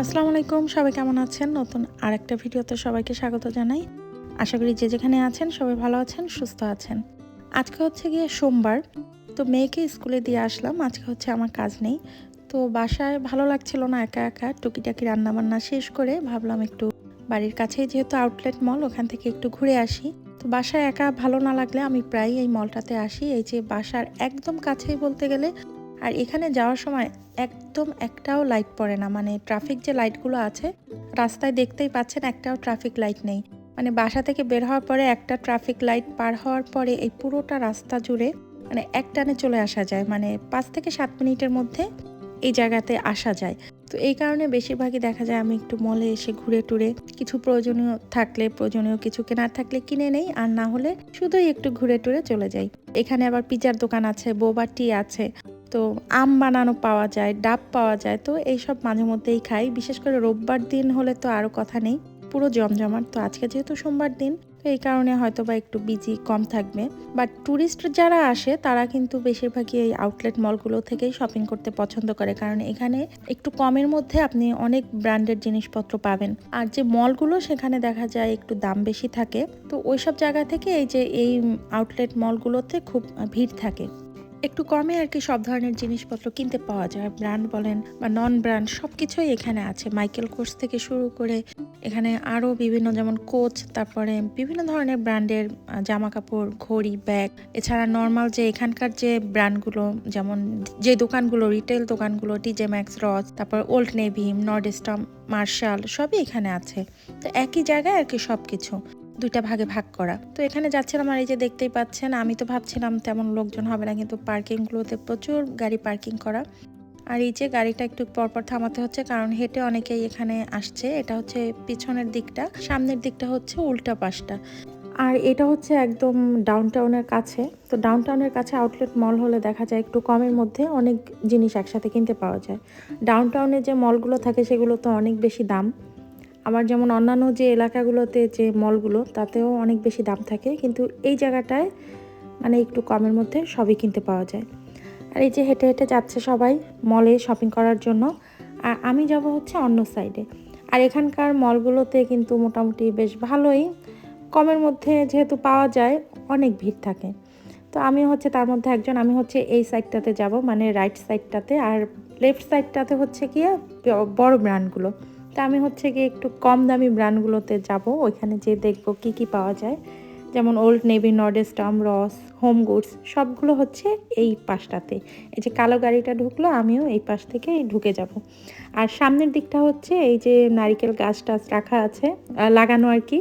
আসসালামু আলাইকুম, সবাই কেমন আছেন? নতুন আরেকটা ভিডিওতে সবাইকে স্বাগত জানাই। আশা করি যে যেখানে আছেন সবাই ভালো আছেন, সুস্থ আছেন। আজকে হচ্ছে গিয়ে সোমবার, তো মেয়েকে স্কুলে দিয়ে আসলাম। আজকে হচ্ছে আমার কাজ নেই। তো বাসায় ভালো লাগছিল না, একা একা টুকিটাকি রান্নাবান্না শেষ করে ভাবলাম একটু বাড়ির কাছেই যেহেতু আউটলেট মল ওখান থেকে একটু ঘুরে আসি। তো বাসায় একা ভালো না লাগলে আমি প্রায় এই মলটাতে আসি। এই যে বাসার একদম কাছেই বলতে গেলে আর এখানে যাওয়ার সময় একদম একটাও লাইট পড়ে না। মানে ট্রাফিক যে লাইটগুলো আছে, রাস্তায় দেখতেই পাচ্ছেন একটাও ট্রাফিক লাইট নেই। মানে বাসা থেকে বের হওয়ার পরে একটা ট্রাফিক লাইট পার হওয়ার পরে এই পুরোটা রাস্তা জুড়ে মানে এক টানে চলে আসা যায়। মানে পাঁচ থেকে সাত মিনিটের মধ্যে এই জায়গাতে আসা যায়। তো এই কারণে বেশিরভাগই দেখা যায় আমি একটু মলে এসে ঘুরে টুরে কিছু প্রয়োজনীয় থাকলে, প্রয়োজনীয় কিছু কেনার থাকলে কিনে নেই। আর না হলে শুধুই একটু ঘুরে টুরে চলে যাই। এখানে আবার পিজার দোকান আছে বোবা টি আছে। তো আম বানানো পাওয়া যায়, ডাব পাওয়া যায়, তো এইসব মাঝে মধ্যেই খাই। বিশেষ করে রোববার দিন হলে তো আরও কথা নেই, পুরো জমজমাট। তো আজকে যেহেতু সোমবার দিন, তো এই কারণে হয়তো বা একটু বিজি কম থাকবে। বাট ট্যুরিস্ট যারা আসে, তারা কিন্তু বেশিরভাগই এই আউটলেট মলগুলো থেকেই শপিং করতে পছন্দ করে। কারণ এখানে একটু কমের মধ্যে আপনি অনেক ব্র্যান্ডের জিনিসপত্র পাবেন। আর যে মলগুলো সেখানে দেখা যায় একটু দাম বেশি থাকে। তো ওইসব জায়গা থেকে এই যে, এই আউটলেট মলগুলোতে খুব ভিড় থাকে। একটু কমে আর কি সব ধরনের জিনিসপত্র কিনতে পাওয়া যায়। ব্র্যান্ড বলেন বা নন ব্র্যান্ড সব কিছুই এখানে আছে। মাইকেল কোর্স থেকে শুরু করে এখানে আরও বিভিন্ন যেমন কোচ তারপরে বিভিন্ন ধরনের ব্র্যান্ডের জামা কাপড় ঘড়ি ব্যাগ এছাড়া নর্মাল যে এখানকার যে ব্র্যান্ডগুলো, যেমন যে দোকানগুলো রিটেল দোকানগুলো টিজে ম্যাক্স রস তারপর ওল্ড নেভি নর্ডেস্টম মার্শাল সবই এখানে আছে। তো একই জায়গায় আর কি সব কিছু দুইটা ভাগে ভাগ করা। তো এখানে যাচ্ছিলাম আর এই যে দেখতেই পাচ্ছেন, আমি তো ভাবছিলাম তেমন লোকজন হবে না, কিন্তু পার্কিংগুলোতে প্রচুর গাড়ি পার্কিং করা। আর এই যে গাড়িটা একটু পরপর থামাতে হচ্ছে, কারণ হেঁটে অনেকেই এখানে আসছে। এটা হচ্ছে পিছনের দিকটা, সামনের দিকটা হচ্ছে উল্টা পাশটা। আর এটা হচ্ছে একদম ডাউন টাউনের কাছে। তো ডাউন টাউনের কাছে আউটলেট মল হলে দেখা যায় একটু কমের মধ্যে অনেক জিনিস একসাথে কিনতে পাওয়া যায়। ডাউন টাউনে যে মলগুলো থাকে, সেগুলো তো অনেক বেশি দাম। আবার যেমন অন্যান্য যে এলাকাগুলোতে যে মলগুলো, তাতেও অনেক বেশি দাম থাকে। কিন্তু এই জায়গাটায় মানে একটু কমের মধ্যে সবই কিনতে পাওয়া যায়। আর এই যে হেঁটে হেঁটে যাচ্ছে সবাই মলে শপিং করার জন্য। আর আমি যাব হচ্ছে অন্য সাইডে। আর এখানকার মলগুলোতে কিন্তু মোটামুটি বেশ ভালোই কমের মধ্যে যেহেতু পাওয়া যায়, অনেক ভিড় থাকে। তো আমি হচ্ছে তার মধ্যে একজন, আমি হচ্ছে এই সাইডটাতে যাব মানে রাইট সাইডটাতে। আর লেফট সাইডটাতে হচ্ছে গিয়ে বড় ব্র্যান্ডগুলো। তা আমি হচ্ছে গিয়ে একটু কম দামি ব্র্যান্ডগুলোতে যাব। ওইখানে যেয়ে দেখব কি কি পাওয়া যায়। যেমন ওল্ড নেভি নর্ডেস্টম রস হোম গুডস সবগুলো হচ্ছে এই পাশটাতে। এই যে কালো গাড়িটা ঢুকলো, আমিও এই পাশ থেকে ঢুকে যাব। আর সামনের দিকটা হচ্ছে এই যে নারিকেল গাছ টাছ রাখা আছে লাগানো আর কি।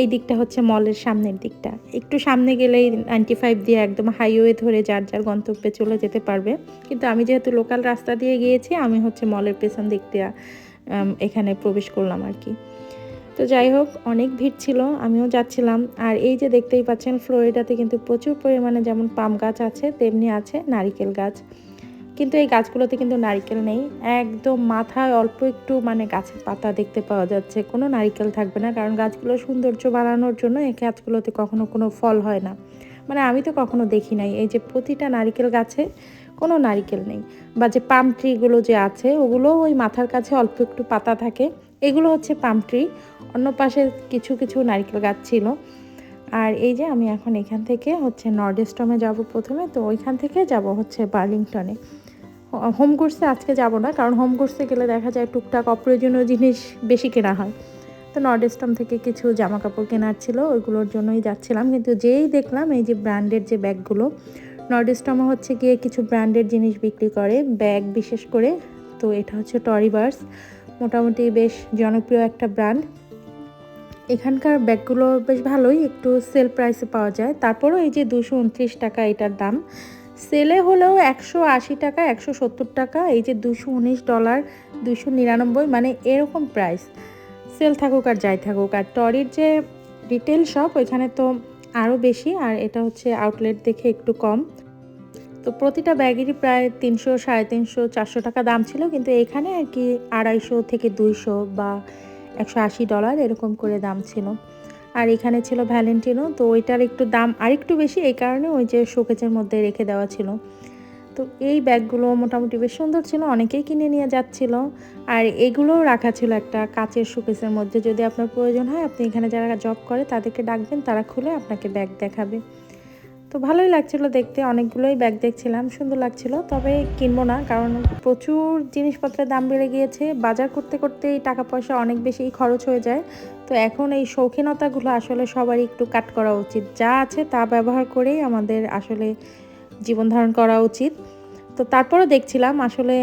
এই দিকটা হচ্ছে মলের সামনের দিকটা। একটু সামনে গেলেই নাইনটি ফাইভ দিয়ে একদম হাইওয়ে ধরে যার যার গন্তব্যে চলে যেতে পারবে। কিন্তু আমি যেহেতু লোকাল রাস্তা দিয়ে গিয়েছি, আমি হচ্ছে মলের পেছন দিক দিয়ে এখানে প্রবেশ করলাম আর কি। তো যাই হোক, অনেক ভিড় ছিল, আমিও যাচ্ছিলাম। আর এই যে দেখতেই পাচ্ছেন, ফ্লোরিডাতে কিন্তু প্রচুর পরিমাণে যেমন পাম গাছ আছে, তেমনি আছে নারিকেল গাছ। কিন্তু এই গাছগুলোতে কিন্তু নারিকেল নেই। একদম মাথায় অল্প একটু মানে গাছের পাতা দেখতে পাওয়া যাচ্ছে। কোনো নারিকেল থাকবে না, কারণ গাছগুলো সৌন্দর্য বাড়ানোর জন্য এই গাছগুলোতে কখনো কোনো ফল হয় না। মানে আমি তো কখনো দেখি নাই। এই যে প্রতিটা নারিকেল গাছে কোনো নারিকেল নেই। বা যে পাম ট্রিগুলো যে আছে, ওগুলো ওই মাথার কাছে অল্প একটু পাতা থাকে। এগুলো হচ্ছে পাম ট্রি অন্য পাশে কিছু কিছু নারিকেল গাছ ছিল। আর এই যে আমি এখন এখান থেকে হচ্ছে নর্থ ইস্টমে যাব প্রথমে। তো ওইখান থেকে যাব হচ্ছে বার্লিংটনে। হোম কোর্সে আজকে যাব না, কারণ হোম কোর্সে গেলে দেখা যায় টুকটাক অপ্রয়োজনীয় জিনিস বেশি কেনা হয়। তো নর্থ ইস্টম থেকে কিছু জামা কাপড় কেনার ছিল, ওইগুলোর জন্যই যাচ্ছিলাম। কিন্তু যেই দেখলাম এই যে ব্র্যান্ডের যে ব্যাগগুলো, নর্ডিস্টমা হচ্ছে গিয়ে কিছু ব্র্যান্ডের জিনিস বিক্রি করে, ব্যাগ বিশেষ করে। তো এটা হচ্ছে টরিবার্স, মোটামুটি বেশ জনপ্রিয় একটা ব্র্যান্ড। এখানকার ব্যাগগুলো বেশ ভালোই, একটু সেল প্রাইসে পাওয়া যায়। তারপরও এই যে দুশো উনত্রিশ টাকা এটার দাম। সেলে হলেও একশো আশি টাকা, একশো সত্তর টাকা, এই যে দুশো উনিশ ডলার দুশো নিরানব্বই মানে এরকম প্রাইস। সেল থাকুক আর যাই থাকুক, আর টরির যে রিটেল শপ ওইখানে তো আরও বেশি, আর এটা হচ্ছে আউটলেট দেখে একটু কম। তো প্রতিটা ব্যাগেরই প্রায় তিনশো, সাড়ে তিনশো, চারশো টাকা দাম ছিল, কিন্তু এখানে আর কি আড়াইশো থেকে দুইশো বা একশো আশি ডলার এরকম করে দাম ছিল। আর এখানে ছিল ভ্যালেন্টিনো তো ওইটার একটু দাম আরেকটু বেশি, এই কারণে ওই যে শোকেজের মধ্যে রেখে দেওয়া ছিল। তো এই ব্যাগগুলো মোটামুটি বেশ সুন্দর ছিল, অনেকেই কিনে নিয়ে যাচ্ছিল। আর এগুলোও রাখা ছিল একটা কাচের শোকেসের মধ্যে, যদি আপনার প্রয়োজন হয় আপনি এখানে যারা জব করে তাদেরকে ডাকবেন, তারা খুলে আপনাকে ব্যাগ দেখাবে। তো ভালোই লাগছিল দেখতে, অনেকগুলোই ব্যাগ দেখছিলাম, সুন্দর লাগছিল, তবে কিনবো না, কারণ প্রচুর জিনিসপত্রের দাম বেড়ে গিয়েছে। বাজার করতে করতে এই টাকা পয়সা অনেক বেশি খরচ হয়ে যায়। তো এখন এই শৌখিনতাগুলো আসলে সবারই একটু কাট করা উচিত। যা আছে তা ব্যবহার করেই আমাদের আসলে জীবন ধারণ করা উচিত। তো তারপরও দেখছিলাম, আসলে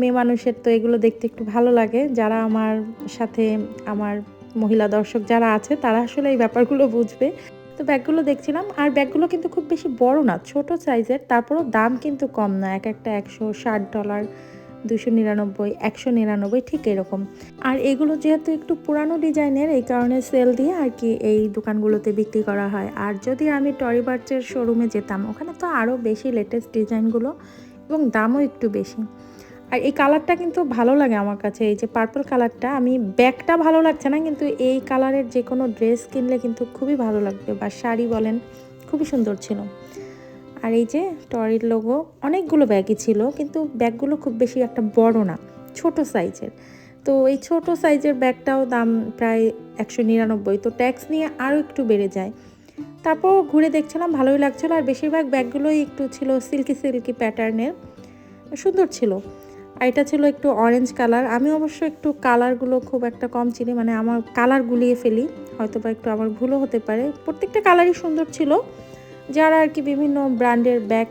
মেয়ে মানুষের তো এগুলো দেখতে একটু ভালো লাগে। যারা আমার সাথে, আমার মহিলা দর্শক যারা আছে, তারা আসলে এই ব্যাপারগুলো বুঝবে। তো ব্যাগগুলো দেখছিলাম, আর ব্যাগগুলো কিন্তু খুব বেশি বড় না, ছোট সাইজের তারপরও দাম কিন্তু কম না, এক একটা একশো ষাট ডলার দুশো নিরানব্বই, একশো নিরানব্বই, ঠিক এরকম। আর এগুলো যেহেতু একটু পুরানো ডিজাইনের, এই কারণে সেল দিয়ে আর কি এই দোকানগুলোতে বিক্রি করা হয়। আর যদি আমি টরি বার্চের শোরুমে যেতাম, ওখানে তো আরও বেশি লেটেস্ট ডিজাইনগুলো এবং দামও একটু বেশি। আর এই কালারটা কিন্তু ভালো লাগে আমার কাছে, এই যে পার্পল কালারটা আমি ব্যাগটা ভালো লাগছে না, কিন্তু এই কালারের যে কোনো ড্রেস কিনলে কিন্তু খুবই ভালো লাগবে বা শাড়ি বলেন, খুবই সুন্দর ছিল। আর এই যে টরির লোগো অনেকগুলো ব্যাগই ছিল, কিন্তু ব্যাগগুলো খুব বেশি একটা বড় না, ছোট সাইজের তো এই ছোট সাইজের ব্যাগটাও দাম প্রায় একশো নিরানব্বই, তো ট্যাক্স নিয়ে আরও একটু বেড়ে যায়। তারপর ঘুরে দেখছিলাম, ভালোই লাগছিল, আর বেশিরভাগ ব্যাগগুলোই একটু ছিল সিল্কি সিল্কি প্যাটার্নের সুন্দর ছিল। আর এটা ছিল একটু অরেঞ্জ কালার আমি অবশ্য একটু কালারগুলো খুব একটা কম চিনি মানে আমার কালার গুলিয়ে ফেলি হয়তো বা একটু আমার ভুলও হতে পারে, প্রত্যেকটা কালারই সুন্দর ছিল। যারা আর কি বিভিন্ন ব্র্যান্ডের ব্যাগ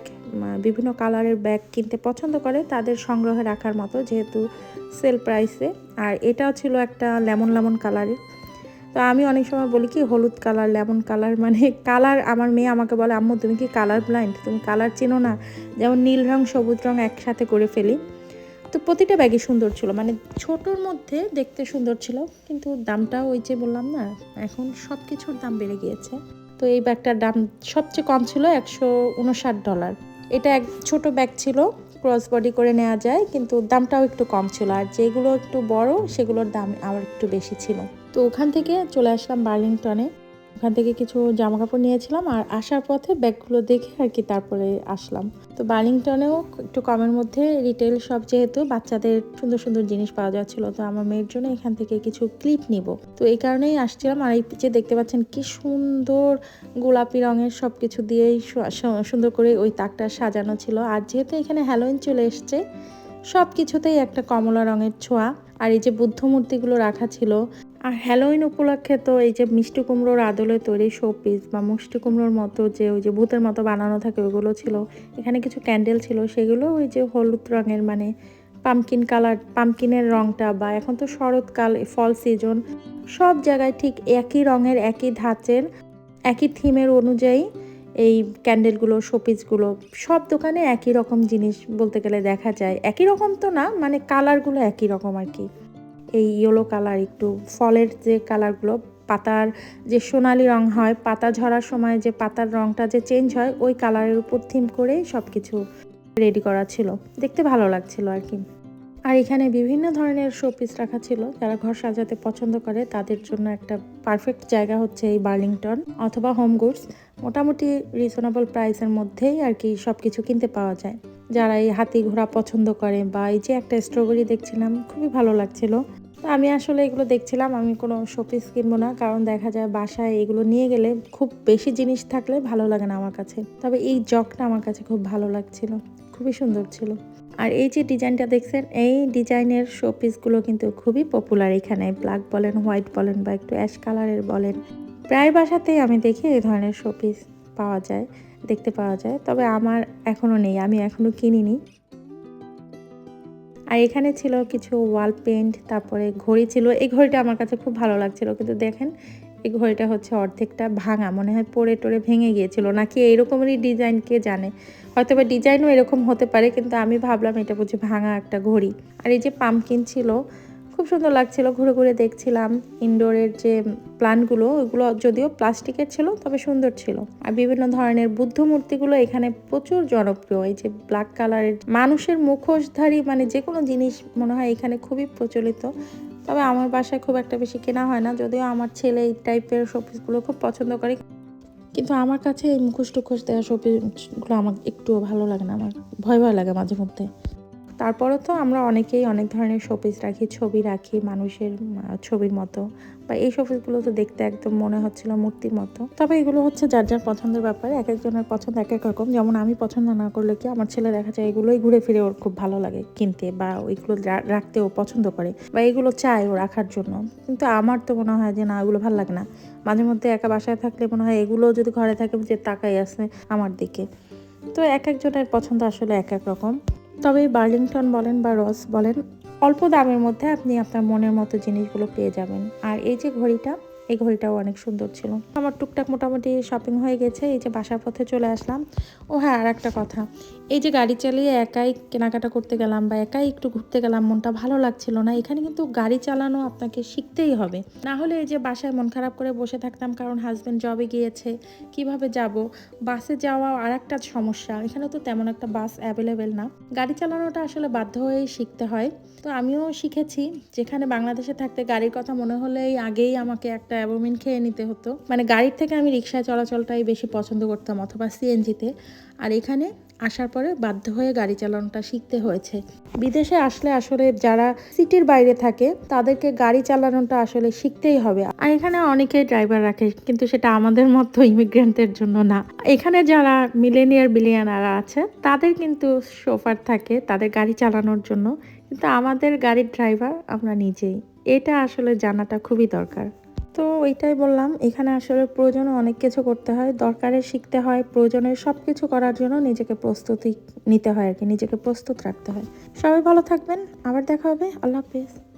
বিভিন্ন কালারের ব্যাগ কিনতে পছন্দ করে, তাদের সংগ্রহে রাখার মতো যেহেতু সেল প্রাইসে। আর এটাও ছিল একটা লেমন লেমন কালারের তো আমি অনেক সময় বলি কি, হলুদ কালার, লেমন কালার মানে কালার আমার মেয়ে আমাকে বলে, আম্মু, তুমি কি কালার ব্লাইন্ড? তুমি কালার চেনো না? যেমন নীল রং, সবুজ রং একসাথে করে ফেলি। তো প্রতিটা ব্যাগই সুন্দর ছিল মানে ছোটোর মধ্যে দেখতে সুন্দর ছিল, কিন্তু দামটা ওই যে বললাম না, এখন সব কিছুর দাম বেড়ে গিয়েছে। তো এই ব্যাগটার দাম সবচেয়ে কম ছিল একশো উনষাট ডলার। এটা এক ছোট ব্যাগ ছিল ক্রস বডি করে নেওয়া যায়, কিন্তু দামটাও একটু কম ছিল, আর যেগুলো একটু বড় সেগুলোর দাম আবার একটু বেশি ছিল। তো ওখান থেকে চলে আসলাম বার্লিংটনে। ওখান থেকে কিছু জামা কাপড় নিয়েছিলাম আর আসার পথে ব্যাগগুলো দেখে আর কি তারপরে আসলাম। তো বার্লিংটনেও একটু কমের মধ্যে রিটেল শপ যেহেতু বাচ্চাদের সুন্দর সুন্দর জিনিস পাওয়া যাচ্ছিল, তো আমার মেয়ের জন্য এখান থেকে কিছু ক্লিপ নিব। তো এই কারণেই আসছিলাম আর এই যে দেখতে পাচ্ছেন কি সুন্দর গোলাপি রঙের সব কিছু দিয়েই সুন্দর করে ওই তাকটা সাজানো ছিল। আর যেহেতু এখানে হ্যালোইন চলে এসছে সব কিছুতেই একটা কমলা রঙের ছোঁয়া। আর এই যে বুদ্ধ মূর্তিগুলো রাখা ছিল, আর হ্যালোইন উপলক্ষে তো এই যে মিষ্টি কুমড়োর আদলে তৈরি শোপিস বা মিষ্টি কুমড়োর মতো যে ওই যে ভূতের মতো বানানো থাকে ওইগুলো ছিল, এখানে কিছু ক্যান্ডেল ছিল, সেগুলো ওই যে হলুদ রঙের মানে পামকিন কালার পামকিনের রঙটা বা এখন তো শরৎকাল ফল সিজন সব জায়গায় ঠিক একই রঙের, একই ধাঁচের, একই থিমের অনুযায়ী এই ক্যান্ডেলগুলো শোপিসগুলো সব দোকানে একই রকম জিনিস বলতে গেলে দেখা যায়। একই রকম তো না মানে কালারগুলো একই রকম আর কি। এই ইয়েলো কালার একটু ফলের যে কালারগুলো পাতার যে সোনালি রং হয়, পাতা ঝরার সময় যে পাতার রংটা যে চেঞ্জ হয়, ওই কালারের উপর থিম করে সব কিছু রেডি করা ছিল। দেখতে ভালো লাগছিল আর কি। আর এখানে বিভিন্ন ধরনের শোপিস রাখা ছিল। যারা ঘর সাজাতে পছন্দ করে, তাদের জন্য একটা পারফেক্ট জায়গা হচ্ছে এই বার্লিংটন অথবা হোম গুডস মোটামুটি রিজনেবল প্রাইসের মধ্যেই আর কি সব কিছু কিনতে পাওয়া যায়। যারা এই হাতি ঘোড়া পছন্দ করে বা এই যে একটা স্ট্রবেরি দেখছিলাম, খুবই ভালো লাগছিল। তো আমি আসলে এগুলো দেখছিলাম, আমি কোনো শোপিস কিনবো না, কারণ দেখা যায় বাসায় এগুলো নিয়ে গেলে খুব বেশি জিনিস থাকলে ভালো লাগে না আমার কাছে। তবে এই জগটা আমার কাছে খুব ভালো লাগছিল, খুবই সুন্দর ছিল। আর এই যে ডিজাইনটা দেখছেন, এই ডিজাইনের শোপিসগুলো কিন্তু খুবই পপুলার এখানে। ব্ল্যাক বলেন হোয়াইট বলেন বা একটু অ্যাশ কালারের বলেন। প্রায় বাসাতেই আমি দেখি এই ধরনের শোপিস পাওয়া যায়, দেখতে পাওয়া যায়। তবে আমার এখনও নেই, আমি এখনও কিনিনি। আর এখানে ছিল কিছু ওয়াল পেন্ট তারপরে ঘড়ি ছিল। এই ঘড়িটা আমার কাছে খুব ভালো লাগছিল। কিন্তু দেখেন এই ঘড়িটা হচ্ছে অর্ধেকটা ভাঙা, মনে হয় পড়ে টরে ভেঙে গিয়েছিল। নাকি এইরকমেরই ডিজাইন, কে জানে? হয়তো বা ডিজাইনও এরকম হতে পারে, কিন্তু আমি ভাবলাম এটা বুঝি ভাঙা একটা ঘড়ি। আর এই যে পাম্পকিন ছিল, খুব সুন্দর লাগছিল, ঘুরে ঘুরে দেখছিলাম ইনডোরের যে প্লান্টগুলো, ওইগুলো যদিও প্লাস্টিকের ছিল, তবে সুন্দর ছিল। আর বিভিন্ন ধরনের বুদ্ধ মূর্তিগুলো এখানে প্রচুর জনপ্রিয়। এই যে ব্ল্যাক কালারের মানুষের মুখোশধারী মানে যে কোনো জিনিস মনে হয় এখানে খুবই প্রচলিত। তবে আমার বাসায় খুব একটা বেশি কেনা হয় না, যদিও আমার ছেলে এই টাইপের শোপিসগুলো খুব পছন্দ করে। কিন্তু আমার কাছে এই মুখোশ টুখোশ দেওয়া শোপিসগুলো আমার একটুও ভালো লাগে না, আমার ভয় ভয় লাগে মাঝে মধ্যে। তারপরে তো আমরা অনেকেই অনেক ধরনের শোপিস রাখি, ছবি রাখি মানুষের ছবির মতো। বা এই শোপিসগুলো তো দেখতে একদম মনে হচ্ছিল মূর্তির মতো। তবে এগুলো হচ্ছে যার যার পছন্দের ব্যাপার এক একজনের পছন্দ এক এক রকম। যেমন আমি পছন্দ না করলে কি আমার ছেলে দেখা যায় এগুলোই ঘুরে ফিরে ওর খুব ভালো লাগে কিনতে বা ওইগুলো রাখতে ও পছন্দ করে বা এগুলো চায় ও রাখার জন্য। কিন্তু আমার তো মনে হয় যে না, এগুলো ভালো লাগে না। মাঝে মধ্যে একা বাসায় থাকলে মনে হয় এগুলো যদি ঘরে থাকে যে তাকাই আছে আমার দিকে। তো এক একজনের পছন্দ আসলে এক এক রকম। তবে বার্লিংটন বলেন বা রস বলেন, অল্প দামের মধ্যে আপনি আপনার মনের মতো জিনিসগুলো পেয়ে যাবেন। আর এই যে ঘড়িটা এই ঘড়িটাও অনেক সুন্দর ছিল। আমার টুকটাক মোটামুটি শপিং হয়ে গেছে, এই যে বাসার পথে চলে আসলাম। ও হ্যাঁ আর একটা কথা, এই যে গাড়ি চালিয়ে একাই কেনাকাটা করতে গেলাম বা একাই একটু ঘুরতে গেলাম, মনটা ভালো লাগছিল না। এখানে কিন্তু গাড়ি চালানো আপনাকে শিখতেই হবে। না হলে এই যে বাসায় মন খারাপ করে বসে থাকতাম, কারণ হাজব্যান্ড জবে গিয়েছে, কীভাবে যাব? বাসে যাওয়া আর একটা সমস্যা, এখানে তো তেমন একটা বাস অ্যাভেলেবেল না। গাড়ি চালানোটা আসলে বাধ্য হয়েই শিখতে হয়। তো আমিও শিখেছি, যেখানে বাংলাদেশে থাকতে গাড়ির কথা মনে হলেই আগেই আমাকে একটা অ্যাবোমিন খেয়ে নিতে হতো। মানে গাড়ির থেকে আমি রিক্সায় চলাচলটাই বেশি পছন্দ করতাম অথবা সিএনজিতে আর এখানে আসার পরে বাধ্য হয়ে গাড়ি চালানোটা শিখতে হয়েছে। বিদেশে আসলে আসলে যারা সিটির বাইরে থাকে, তাদেরকে গাড়ি চালানোটা আসলে শিখতেই হবে। আর এখানে অনেকে ড্রাইভার রাখে, কিন্তু সেটা আমাদের মতো ইমিগ্রেন্টের জন্য না। এখানে যারা মিলেনিয়ার বিলিয়নারা আছে, তাদের কিন্তু সোফার থাকে তাদের গাড়ি চালানোর জন্য। কিন্তু আমাদের গাড়ির ড্রাইভার আমরা নিজেই। এটা আসলে জানাটা খুবই দরকার। তো ওইটাই বললাম, এখানে আসলে প্রয়োজনে অনেক কিছু করতে হয়, দরকারে শিখতে হয় প্রয়োজনের সব কিছু করার জন্য নিজেকে প্রস্তুতি নিতে হয় আর কি, নিজেকে প্রস্তুত রাখতে হয়। সবাই ভালো থাকবেন, আবার দেখা হবে, আল্লাহ হাফিজ।